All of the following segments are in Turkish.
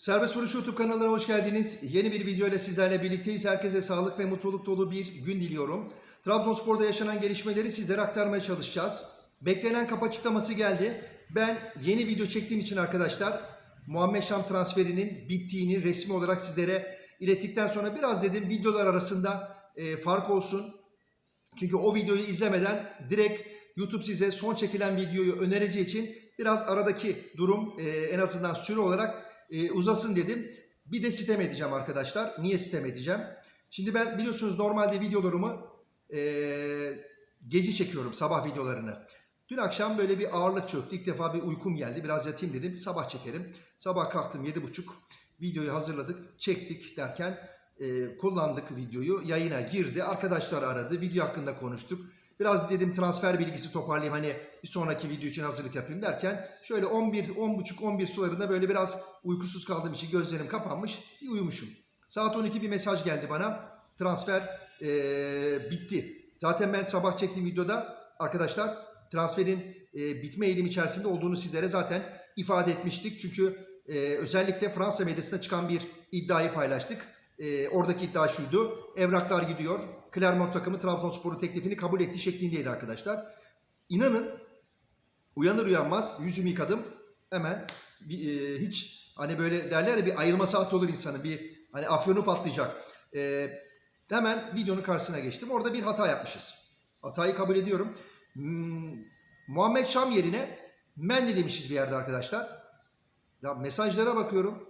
Serbest Vuruş YouTube kanalına hoş geldiniz. Yeni bir video ile sizlerle birlikteyiz. Herkese sağlık ve mutluluk dolu bir gün diliyorum. Trabzonspor'da yaşanan gelişmeleri sizlere aktarmaya çalışacağız. Beklenen kapı açıklaması geldi. Ben yeni video çektiğim için arkadaşlar Muhammed Şam transferinin bittiğini resmi olarak sizlere ilettikten sonra biraz dedim videolar arasında e, fark olsun. Çünkü o videoyu izlemeden direkt YouTube size son çekilen videoyu önereceği için biraz aradaki durum e, en azından süre olarak e, uzasın dedim. Bir de sitem edeceğim arkadaşlar. Niye sitem edeceğim? Şimdi ben biliyorsunuz normalde videolarımı e, gece çekiyorum sabah videolarını. Dün akşam böyle bir ağırlık çöktü. İlk defa bir uykum geldi. Biraz yatayım dedim. Sabah çekerim. Sabah kalktım 7.30. Videoyu hazırladık. Çektik derken e, kullandık videoyu. Yayına girdi. Arkadaşlar aradı. Video hakkında konuştuk. Biraz dedim transfer bilgisi toparlayayım hani bir sonraki video için hazırlık yapayım derken şöyle 11 10.30 11 sularında böyle biraz uykusuz kaldığım için gözlerim kapanmış bir uyumuşum. Saat 12 bir mesaj geldi bana. Transfer eee, bitti. Zaten ben sabah çektiğim videoda arkadaşlar transferin eee, bitme eğilimi içerisinde olduğunu sizlere zaten ifade etmiştik. Çünkü eee, özellikle Fransa medyasında çıkan bir iddiayı paylaştık. Eee, oradaki iddia şuydu. Evraklar gidiyor. Clermont takımı Trabzonspor'un teklifini kabul ettiği şeklindeydi arkadaşlar. İnanın uyanır uyanmaz yüzümü yıkadım. Hemen e, hiç hani böyle derler ya bir ayılma saati olur insanın. Bir hani afyonu patlayacak. E, hemen videonun karşısına geçtim. Orada bir hata yapmışız. Hatayı kabul ediyorum. Hmm, Muhammed Şam yerine Mendy demişiz bir yerde arkadaşlar. Ya mesajlara bakıyorum.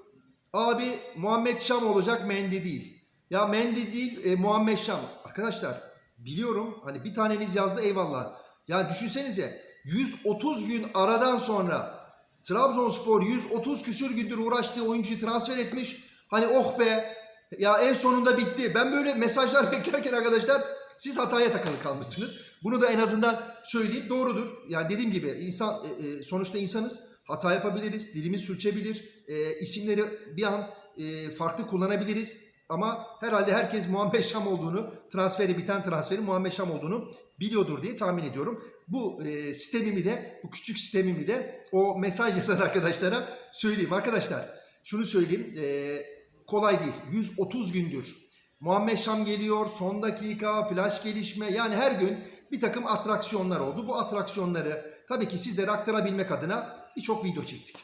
Abi Muhammed Şam olacak Mendy değil. Ya Mendy değil e, Muhammed Şam. Arkadaşlar biliyorum hani bir taneniz yazdı eyvallah. Ya düşünsenize 130 gün aradan sonra Trabzonspor 130 küsür gündür uğraştığı oyuncuyu transfer etmiş. Hani oh be ya en sonunda bitti. Ben böyle mesajlar beklerken arkadaşlar siz hataya takılı kalmışsınız. Bunu da en azından söyleyeyim doğrudur. Yani dediğim gibi insan e, e, sonuçta insanız. Hata yapabiliriz. Dilimiz sürçebilir. E, isimleri bir an e, farklı kullanabiliriz. Ama herhalde herkes Muhammed Şam olduğunu, transferi biten transferi Muhammed Şam olduğunu biliyordur diye tahmin ediyorum. Bu e, sistemimi de, bu küçük sistemimi de o mesaj yazan arkadaşlara söyleyeyim. Arkadaşlar şunu söyleyeyim, e, kolay değil. 130 gündür Muhammed Şam geliyor, son dakika, flash gelişme yani her gün bir takım atraksiyonlar oldu. Bu atraksiyonları tabii ki sizlere aktarabilmek adına birçok video çektik.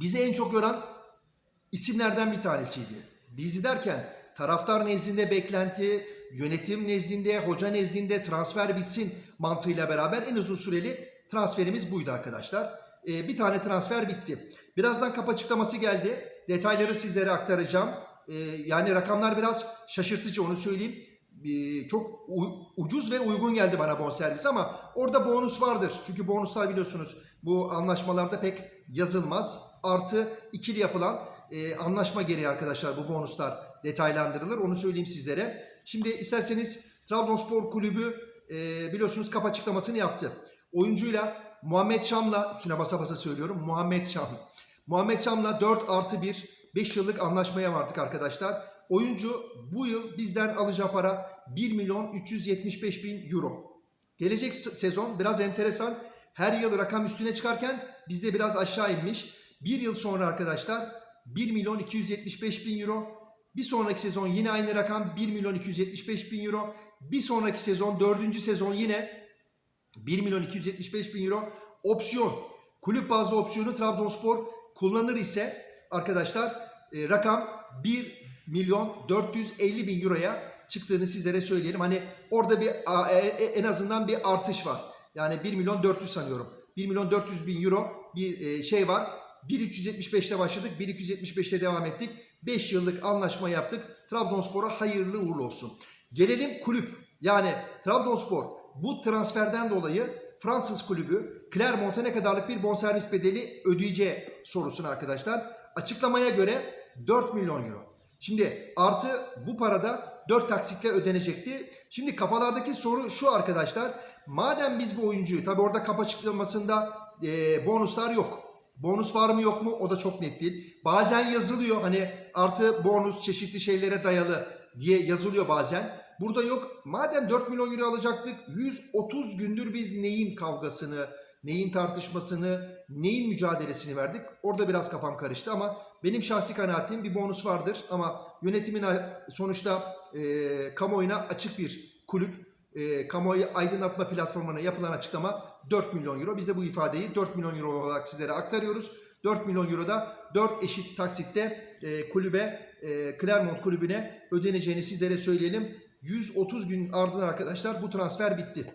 Bizi en çok yoran isimlerden bir tanesiydi. Bizi derken taraftar nezdinde beklenti, yönetim nezdinde, hoca nezdinde transfer bitsin mantığıyla beraber en uzun süreli transferimiz buydu arkadaşlar. Ee, bir tane transfer bitti. Birazdan kapı açıklaması geldi. Detayları sizlere aktaracağım. Ee, yani rakamlar biraz şaşırtıcı onu söyleyeyim. Ee, çok ucuz ve uygun geldi bana bonservis ama orada bonus vardır. Çünkü bonuslar biliyorsunuz bu anlaşmalarda pek yazılmaz. Artı ikili yapılan e, anlaşma gereği arkadaşlar bu bonuslar detaylandırılır. Onu söyleyeyim sizlere. Şimdi isterseniz Trabzonspor Kulübü e, biliyorsunuz kap açıklamasını yaptı. Oyuncuyla Muhammed Şam'la üstüne basa basa söylüyorum Muhammed Şam. Muhammed Şam'la 4 artı 1 5 yıllık anlaşmaya vardık arkadaşlar. Oyuncu bu yıl bizden alacağı para 1 milyon 375 bin euro. Gelecek se- sezon biraz enteresan. Her yıl rakam üstüne çıkarken bizde biraz aşağı inmiş. Bir yıl sonra arkadaşlar 1 milyon 275 bin euro. Bir sonraki sezon yine aynı rakam 1 milyon 275 bin euro. Bir sonraki sezon dördüncü sezon yine 1 milyon 275 bin euro opsiyon. Kulüp bazlı opsiyonu Trabzonspor kullanır ise arkadaşlar e, rakam 1 milyon 450 bin euroya çıktığını sizlere söyleyelim. Hani orada bir e, e, en azından bir artış var. Yani 1 milyon 400 sanıyorum. 1 milyon 400 bin euro bir e, şey var. 1.375'te başladık. 1.275'te devam ettik. 5 yıllık anlaşma yaptık. Trabzonspor'a hayırlı uğurlu olsun. Gelelim kulüp. Yani Trabzonspor bu transferden dolayı Fransız kulübü Clermont'a ne kadarlık bir bonservis bedeli ödeyeceği sorusuna arkadaşlar. Açıklamaya göre 4 milyon euro. Şimdi artı bu parada 4 taksitle ödenecekti. Şimdi kafalardaki soru şu arkadaşlar. Madem biz bu oyuncuyu tabi orada kapa açıklamasında e, bonuslar yok. Bonus var mı yok mu o da çok net değil. Bazen yazılıyor hani artı bonus çeşitli şeylere dayalı diye yazılıyor bazen. Burada yok. Madem 4 milyon euro alacaktık 130 gündür biz neyin kavgasını, neyin tartışmasını, neyin mücadelesini verdik? Orada biraz kafam karıştı ama benim şahsi kanaatim bir bonus vardır ama yönetimin sonuçta e, kamuoyuna açık bir kulüp. E, kamuoyu aydınlatma platformuna yapılan açıklama 4 milyon euro. Biz de bu ifadeyi 4 milyon euro olarak sizlere aktarıyoruz. 4 milyon euro da 4 eşit taksitte e, kulübe, e, Clermont kulübüne ödeneceğini sizlere söyleyelim. 130 gün ardından arkadaşlar bu transfer bitti.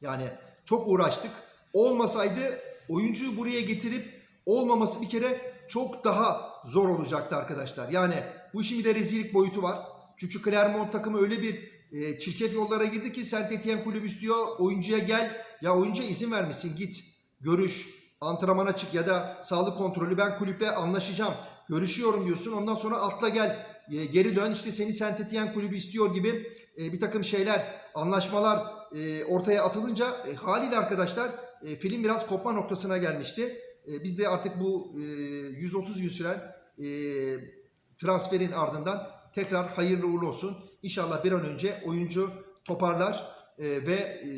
Yani çok uğraştık. Olmasaydı oyuncuyu buraya getirip olmaması bir kere çok daha zor olacaktı arkadaşlar. Yani bu işin bir de rezillik boyutu var. Çünkü Clermont takımı öyle bir e, çirkef yollara girdi ki Saint Etienne kulübü istiyor. Oyuncuya gel. Ya oyuncuya izin vermişsin git. Görüş. Antrenmana çık ya da sağlık kontrolü ben kulüple anlaşacağım. Görüşüyorum diyorsun. Ondan sonra atla gel. E, geri dön işte seni Saint Etienne kulübü istiyor gibi e, bir takım şeyler, anlaşmalar e, ortaya atılınca e, haliyle arkadaşlar e, film biraz kopma noktasına gelmişti. E, biz de artık bu e, 130 gün süren e, transferin ardından tekrar hayırlı uğurlu olsun. İnşallah bir an önce oyuncu toparlar e, ve e,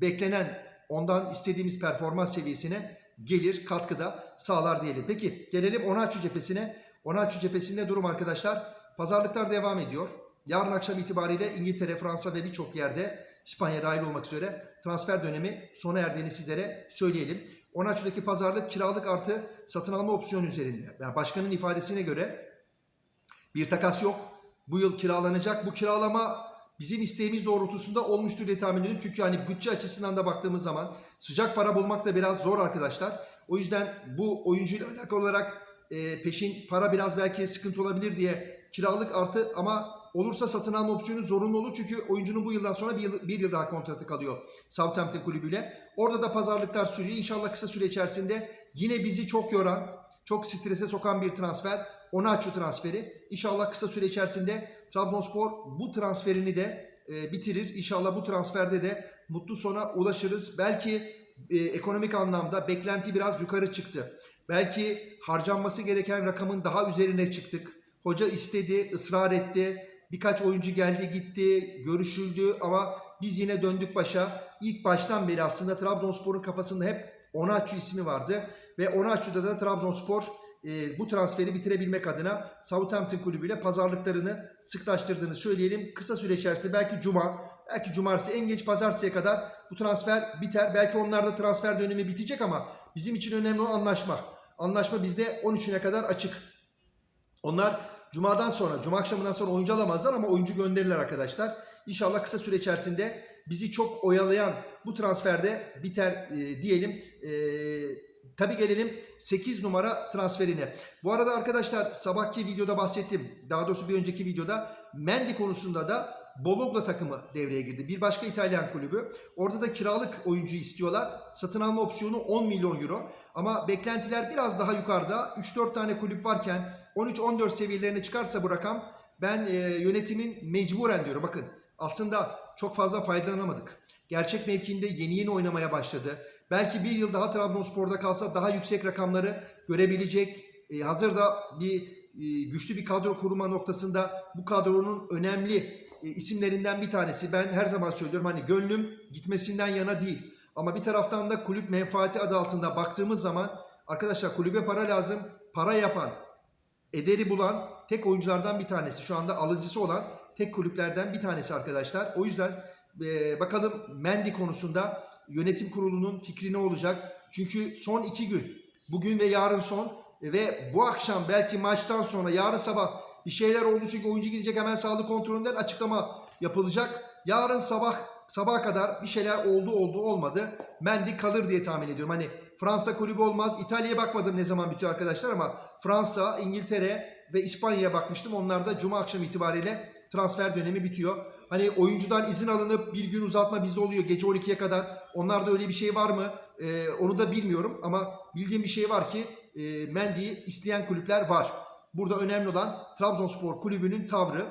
beklenen ondan istediğimiz performans seviyesine gelir, katkıda sağlar diyelim. Peki gelelim Onaçu cephesine. Onaçu cephesinde durum arkadaşlar. Pazarlıklar devam ediyor. Yarın akşam itibariyle İngiltere, Fransa ve birçok yerde İspanya dahil olmak üzere transfer dönemi sona erdiğini sizlere söyleyelim. Onaçu'daki pazarlık kiralık artı satın alma opsiyonu üzerinde. Yani başkanın ifadesine göre bir takas yok. Bu yıl kiralanacak. Bu kiralama bizim isteğimiz doğrultusunda olmuştur diye tahmin ediyorum. Çünkü hani bütçe açısından da baktığımız zaman sıcak para bulmak da biraz zor arkadaşlar. O yüzden bu oyuncuyla alakalı olarak e, peşin para biraz belki sıkıntı olabilir diye kiralık artı ama olursa satın alma opsiyonu zorunlu olur. Çünkü oyuncunun bu yıldan sonra bir yıl, bir yıl daha kontratı kalıyor Southampton kulübüyle. Orada da pazarlıklar sürüyor. İnşallah kısa süre içerisinde yine bizi çok yoran, çok strese sokan bir transfer. Onaçu transferi. İnşallah kısa süre içerisinde Trabzonspor bu transferini de e, bitirir. İnşallah bu transferde de mutlu sona ulaşırız. Belki e, ekonomik anlamda beklenti biraz yukarı çıktı. Belki harcanması gereken rakamın daha üzerine çıktık. Hoca istedi, ısrar etti. Birkaç oyuncu geldi gitti, görüşüldü ama biz yine döndük başa. İlk baştan beri aslında Trabzonspor'un kafasında hep Onaçu ismi vardı. Ve Onaçu'da da Trabzonspor e, bu transferi bitirebilmek adına Southampton kulübüyle pazarlıklarını sıklaştırdığını söyleyelim. Kısa süre içerisinde belki cuma, belki cumartesi en geç pazartesiye kadar bu transfer biter. Belki onlarda transfer dönemi bitecek ama bizim için önemli olan anlaşma. Anlaşma bizde 13'üne kadar açık. Onlar cumadan sonra, cuma akşamından sonra oyuncu alamazlar ama oyuncu gönderirler arkadaşlar. İnşallah kısa süre içerisinde bizi çok oyalayan bu transferde biter e, diyelim. E, tabii gelelim 8 numara transferine. Bu arada arkadaşlar sabahki videoda bahsettim. Daha doğrusu bir önceki videoda Mendy konusunda da Bologna takımı devreye girdi. Bir başka İtalyan kulübü. Orada da kiralık oyuncu istiyorlar. Satın alma opsiyonu 10 milyon euro. Ama beklentiler biraz daha yukarıda. 3-4 tane kulüp varken 13-14 seviyelerine çıkarsa bu rakam ben e, yönetimin mecburen diyorum. Bakın aslında çok fazla faydalanamadık. Gerçek mevkiinde yeni yeni oynamaya başladı. Belki bir yıl daha Trabzonspor'da kalsa daha yüksek rakamları görebilecek. E, hazırda bir e, güçlü bir kadro kurma noktasında bu kadronun önemli e, isimlerinden bir tanesi. Ben her zaman söylüyorum hani gönlüm gitmesinden yana değil. Ama bir taraftan da kulüp menfaati adı altında baktığımız zaman arkadaşlar kulübe para lazım. Para yapan, ederi bulan tek oyunculardan bir tanesi. Şu anda alıcısı olan tek kulüplerden bir tanesi arkadaşlar. O yüzden e, bakalım Mendy konusunda yönetim kurulunun fikri ne olacak? Çünkü son iki gün, bugün ve yarın son ve bu akşam belki maçtan sonra yarın sabah bir şeyler oldu çünkü oyuncu gidecek hemen sağlık kontrolünden açıklama yapılacak. Yarın sabah sabaha kadar bir şeyler oldu oldu olmadı. Mendy kalır diye tahmin ediyorum. Hani Fransa kulübü olmaz. İtalya'ya bakmadım ne zaman bitiyor arkadaşlar ama Fransa, İngiltere ve İspanya'ya bakmıştım. Onlar da cuma akşam itibariyle transfer dönemi bitiyor. Hani oyuncudan izin alınıp bir gün uzatma bizde oluyor gece 12'ye kadar. Onlarda öyle bir şey var mı? Ee, onu da bilmiyorum ama bildiğim bir şey var ki e, Mendy'yi isteyen kulüpler var. Burada önemli olan Trabzonspor kulübünün tavrı.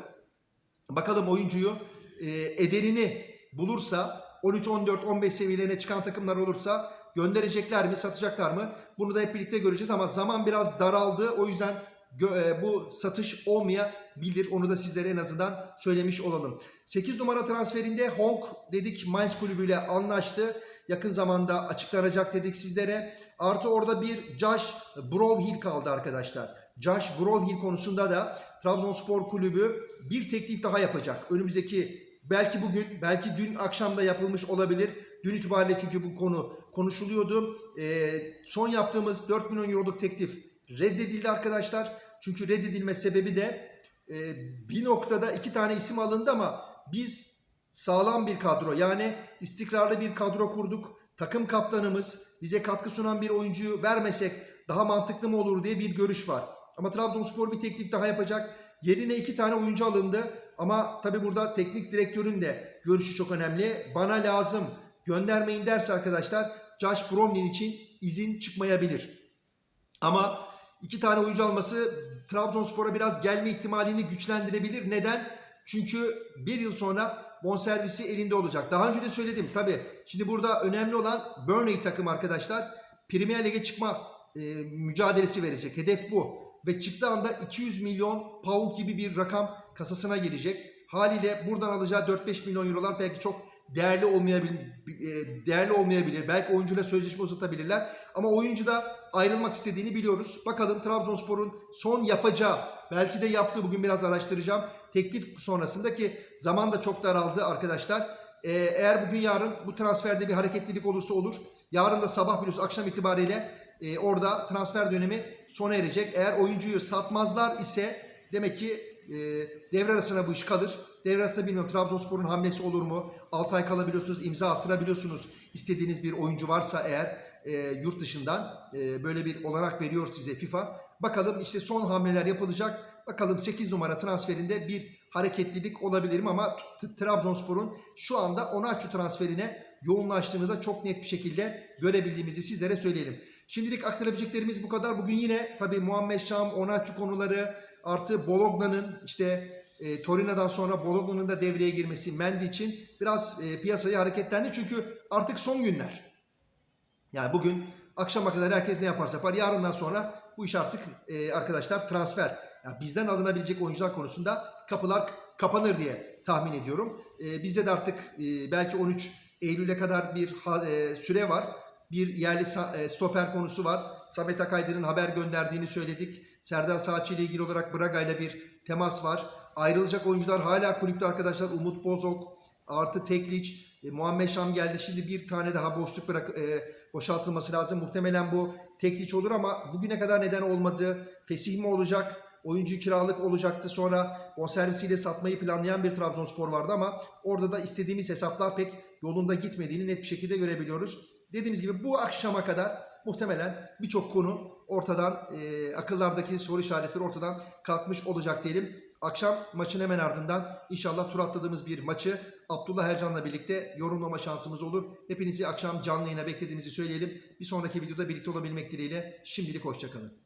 Bakalım oyuncuyu e, ederini bulursa 13, 14, 15 seviyelerine çıkan takımlar olursa gönderecekler mi, satacaklar mı? Bunu da hep birlikte göreceğiz ama zaman biraz daraldı. O yüzden e, bu satış olmayabilir. Onu da sizlere en azından söylemiş olalım. 8 numara transferinde Honk dedik Mainz kulübüyle anlaştı. yakın zamanda açıklanacak dedik sizlere. Artı orada bir Josh Browhill kaldı arkadaşlar. Josh Browhill konusunda da Trabzonspor Kulübü bir teklif daha yapacak. Önümüzdeki belki bugün belki dün akşamda yapılmış olabilir. Dün itibariyle çünkü bu konu konuşuluyordu. Ee, son yaptığımız 4 milyon euroluk teklif reddedildi arkadaşlar. Çünkü reddedilme sebebi de e, bir noktada iki tane isim alındı ama biz sağlam bir kadro yani istikrarlı bir kadro kurduk. Takım kaptanımız bize katkı sunan bir oyuncuyu vermesek daha mantıklı mı olur diye bir görüş var. Ama Trabzonspor bir teklif daha yapacak. Yerine iki tane oyuncu alındı. Ama tabi burada teknik direktörün de görüşü çok önemli. Bana lazım göndermeyin derse arkadaşlar Josh Bromlin için izin çıkmayabilir. Ama iki tane oyuncu alması Trabzonspor'a biraz gelme ihtimalini güçlendirebilir. Neden? Çünkü bir yıl sonra bonservisi elinde olacak. Daha önce de söyledim tabi. Şimdi burada önemli olan Burnley takım arkadaşlar. Premier Lig'e çıkma e, mücadelesi verecek. Hedef bu. Ve çıktığı anda 200 milyon pound gibi bir rakam kasasına gelecek. Haliyle buradan alacağı 4-5 milyon eurolar belki çok değerli olmayabilir, e, değerli olmayabilir. Belki oyuncuyla sözleşme uzatabilirler. Ama oyuncu da ayrılmak istediğini biliyoruz. Bakalım Trabzonspor'un son yapacağı, belki de yaptığı bugün biraz araştıracağım. Teklif sonrasında ki zaman da çok daraldı arkadaşlar. Ee, eğer bugün yarın bu transferde bir hareketlilik olursa olur. Yarın da sabah biliyorsun akşam itibariyle e, orada transfer dönemi sona erecek. Eğer oyuncuyu satmazlar ise demek ki e, devre arasına bu iş kalır. Devre arasında bilmiyorum Trabzonspor'un hamlesi olur mu? 6 ay kalabiliyorsunuz, imza attırabiliyorsunuz. İstediğiniz bir oyuncu varsa eğer e, yurt dışından e, böyle bir olanak veriyor size FIFA. Bakalım işte son hamleler yapılacak. Bakalım 8 numara transferinde bir hareketlilik olabilir mi ama Trabzonspor'un şu anda Onaçu transferine yoğunlaştığını da çok net bir şekilde görebildiğimizi sizlere söyleyelim. Şimdilik aktarabileceklerimiz bu kadar. Bugün yine tabii Muhammed Şam, Onaçu konuları artı Bologna'nın işte e, Torino'dan sonra Bologna'nın da devreye girmesi Mendy için biraz e, piyasayı hareketlendi. Çünkü artık son günler. Yani bugün akşama kadar herkes ne yaparsa yapar. Yarından sonra bu iş artık e, arkadaşlar transfer. Yani bizden alınabilecek oyuncular konusunda kapılar kapanır diye tahmin ediyorum. E, bizde de artık e, belki 13 Eylül'e kadar bir e, süre var. Bir yerli e, stoper konusu var. Samet Akaydır'ın haber gönderdiğini söyledik. Serdar Saatçi ile ilgili olarak Braga ile bir temas var. Ayrılacak oyuncular hala kulüpte arkadaşlar. Umut Bozok, artı Tekliç, e, Muhammed Şam geldi. Şimdi bir tane daha boşluk bırak e, boşaltılması lazım. Muhtemelen bu Tekliç olur ama bugüne kadar neden olmadı? Fesih mi olacak? Oyuncu kiralık olacaktı. Sonra bonservisiyle satmayı planlayan bir Trabzonspor vardı ama orada da istediğimiz hesaplar pek yolunda gitmediğini net bir şekilde görebiliyoruz. Dediğimiz gibi bu akşama kadar muhtemelen birçok konu ortadan e, akıllardaki soru işaretleri ortadan kalkmış olacak diyelim. Akşam maçın hemen ardından inşallah tur atladığımız bir maçı Abdullah Ercan'la birlikte yorumlama şansımız olur. Hepinizi akşam canlı yayına beklediğimizi söyleyelim. Bir sonraki videoda birlikte olabilmek dileğiyle şimdilik hoşçakalın.